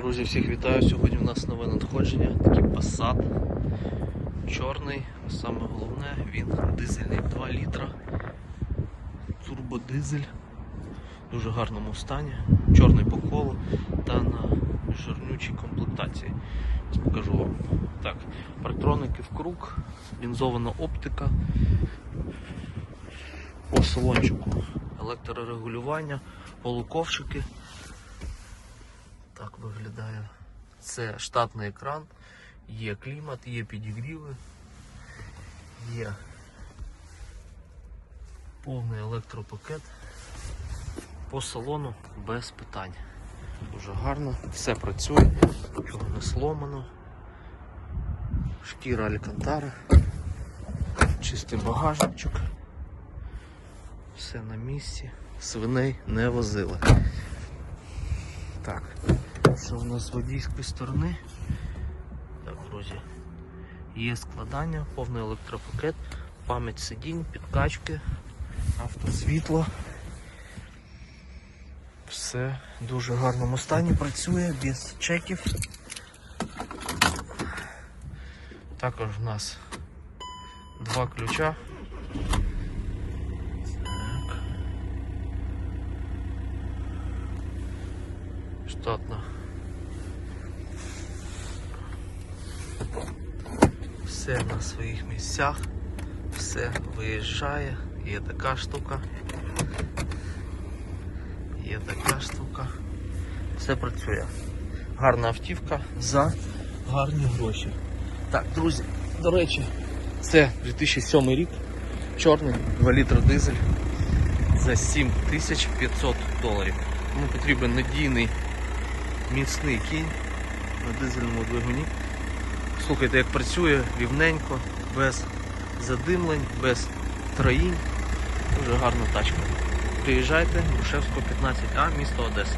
Друзі, всіх вітаю. Сьогодні у нас нове надходження. Такий Passat. Чорний, а саме головне, він дизельний 2 літра. Турбодизель. В дуже гарному стані. Чорний по колу та на жирнючій комплектації. Ось покажу вам. Так, парктроники в круг, лінзована оптика. По салончику електрорегулювання, полуковшики. Так виглядає. Це штатний екран, є клімат, є підігріви, є повний електропакет. По салону без питань. Дуже гарно, все працює, нічого не сломано. Шкіра Алькантара, чистий багажничок. Все на місці, свиней не возили. Так, що у нас з водійської сторони? Так, друзі. Є складання, повний електропакет, пам'ять сидінь, підкачки, автосвітло. Все в дуже гарному стані працює, без чеків. Також у нас два ключа. Так. штатно. Все на своїх місцях, все виїжджає, є така штука, є така штука, все працює. Гарна автівка за гарні гроші. Так, друзі, до речі, це 2007 рік, чорний 2 літра дизель за 7500 доларів. Тому потрібен надійний міцний кінь на дизельному двигуні. Слухайте, як працює рівненько, без задимлень, без троїнь. Дуже гарна тачка. Приїжджайте, Грушевського 15А, місто Одеса.